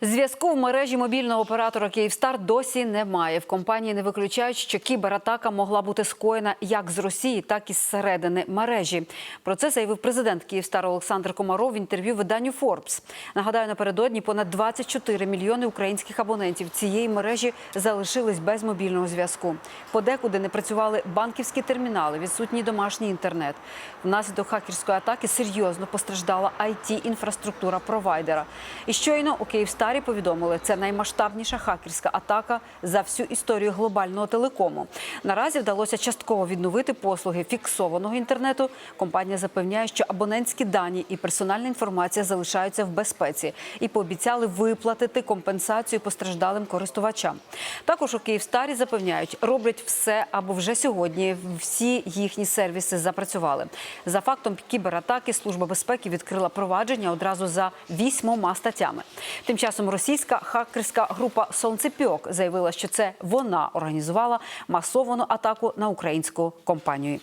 Зв'язку в мережі мобільного оператора Київстар досі немає. В компанії не виключають, що кібератака могла бути скоєна як з Росії, так і з середини мережі. Про це заявив президент Київстар Олександр Комаров в інтерв'ю виданню Forbes. Нагадаю, напередодні понад 24 мільйони українських абонентів цієї мережі залишились без мобільного зв'язку. Подекуди не працювали банківські термінали, відсутній домашній інтернет. Внаслідок хакерської атаки серйозно постраждала it інфраструктура провайдера. І щойно у Київстарі повідомили, це наймасштабніша хакерська атака за всю історію глобального телекому. Наразі вдалося частково відновити послуги фіксованого інтернету. Компанія запевняє, що абонентські дані і персональна інформація залишаються в безпеці і пообіцяли виплатити компенсацію постраждалим користувачам. Також у Київстарі запевняють, роблять все, аби вже сьогодні всі їхні сервіси запрацювали. За фактом кібератаки Служба безпеки відкрила провадження одразу за вісьмома статтями. Тим часом російська хакерська група Сонцепьок заявила, що це вона організувала масовану атаку на українську компанію.